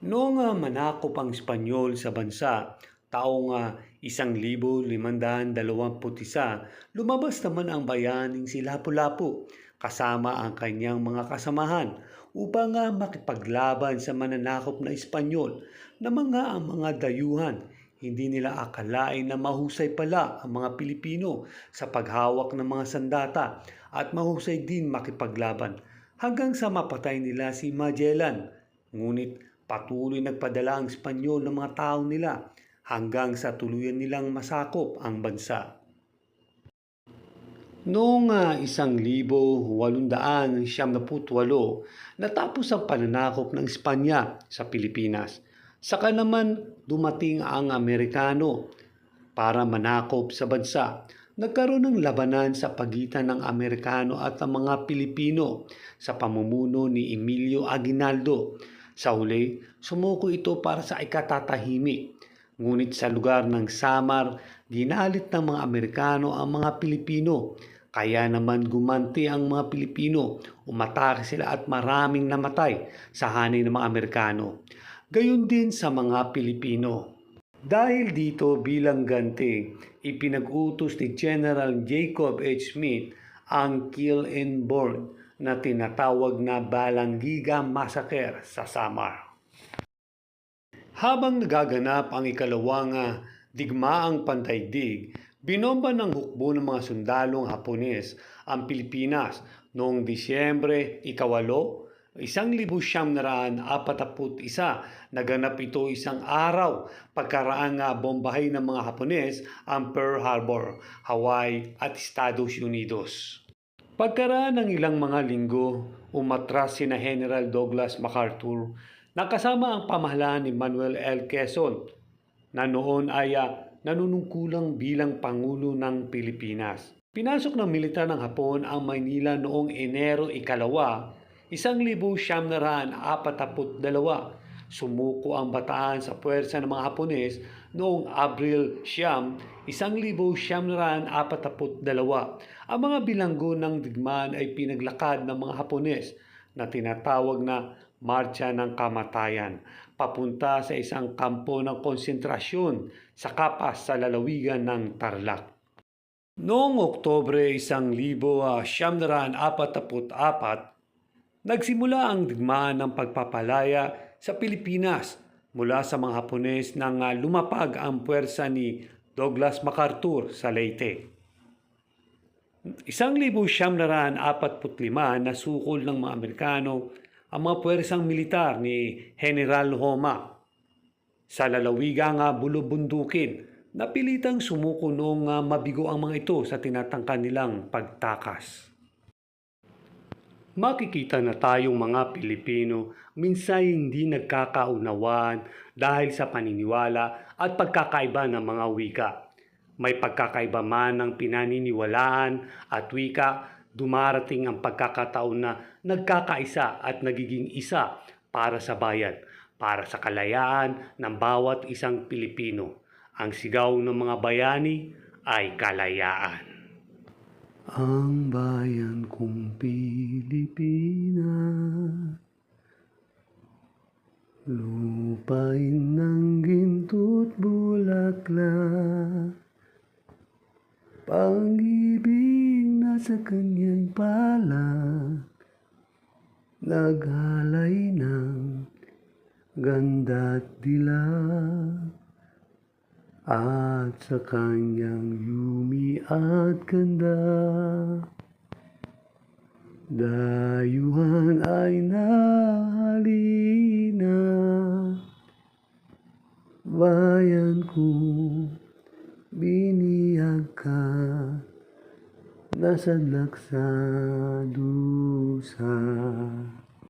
Noong ah, manakop ang Espanyol sa bansa, taong ah, 1521, lumabas naman ang bayaning si Lapu-Lapu kasama ang kanyang mga kasamahan upang ah, makipaglaban sa mananakop na Espanyol na mga ang mga dayuhan. Hindi nila akalain na mahusay pala ang mga Pilipino sa paghawak ng mga sandata at mahusay din makipaglaban hanggang sa mapatay nila si Magellan. Ngunit patuloy nagpadala ang Espanyol ng mga tao nila hanggang sa tuluyan nilang masakop ang bansa. Noong uh, isang libo walundaan siyam na putwalo, natapos ang pananakop ng Espanya sa Pilipinas. Saka naman dumating ang Amerikano para manakop sa bansa. Nagkaroon ng labanan sa pagitan ng Amerikano at ang mga Pilipino sa pamumuno ni Emilio Aguinaldo. Sa huli, sumuko ito para sa ikatatahimik. Ngunit sa lugar ng Samar, ginalit ng mga Amerikano ang mga Pilipino. Kaya naman gumanti ang mga Pilipino, umatake sila at maraming namatay sa hanay ng mga Amerikano. Gayon din sa mga Pilipino. Dahil dito bilang ganti, ipinag-utos ni General Jacob H. Smith ang kill and burn na tinatawag na Balanggiga Massacre sa Samar. Habang nagaganap ang ikalawang digmaang pandaigdig, binomba ng hukbo ng mga sundalong Hapones ang Pilipinas noong Disyembre ikawalo, isang libo siyam naraan apataput isa. Naganap ito isang araw pagkaraan nga bombahay ng mga Hapones ang Pearl Harbor, Hawaii at Estados Unidos. Pagkaraan ng ilang mga linggo, umatras si na General Douglas MacArthur nakasama ang pamahalaan ni Manuel L. Quezon na noon ay ah, nanunungkulang bilang Pangulo ng Pilipinas. Pinasok ng militar ng Hapon ang Maynila noong Enero ikalawa, isang libo siyam na raan apataput dalawa. Sumuko ang bataan sa puwersa ng mga Hapones noong Abril siyam, isang libo siyam na raan apataput dalawa. Ang mga bilanggo ng digmaan ay pinaglakad ng mga Hapones na tinatawag na Marcha ng Kamatayan papunta sa isang kampo ng konsentrasyon sa kapas sa lalawigan ng Tarlac. Noong Oktobre isang libo ah, nagsimula ang digmaan ng pagpapalaya sa Pilipinas mula sa mga Hapones nang ah, lumapag ang puwersa ni Douglas MacArthur sa Leyte. Isang libo siyam na raan apat put lima na sukol ng mga Amerikano ang mga puwersang militar ni General Homa sa lalawigang nga bulubundukin napilitang sumuko noong ah, mabigo ang mga ito sa tinatangka nilang pagtakas. Makikita na tayong mga Pilipino minsan hindi nagkakaunawan dahil sa paniniwala at pagkakaiba ng mga wika. May pagkakaiba man ng pinaniniwalaan at wika, dumarating ang pagkakataon na nagkakaisa at nagiging isa para sa bayan, para sa kalayaan ng bawat isang Pilipino. Ang sigaw ng mga bayani ay kalayaan. Ang bayan kong Pilipinas Lupain ng ginto't bulaklak Pag-ibig na sa kanyang palak Naghalay ng ganda't dilag at sa kanyang yumi at ganda. Dayuhan ay nahalina, bayan ko biniyag ka, nasadlak sa dusa.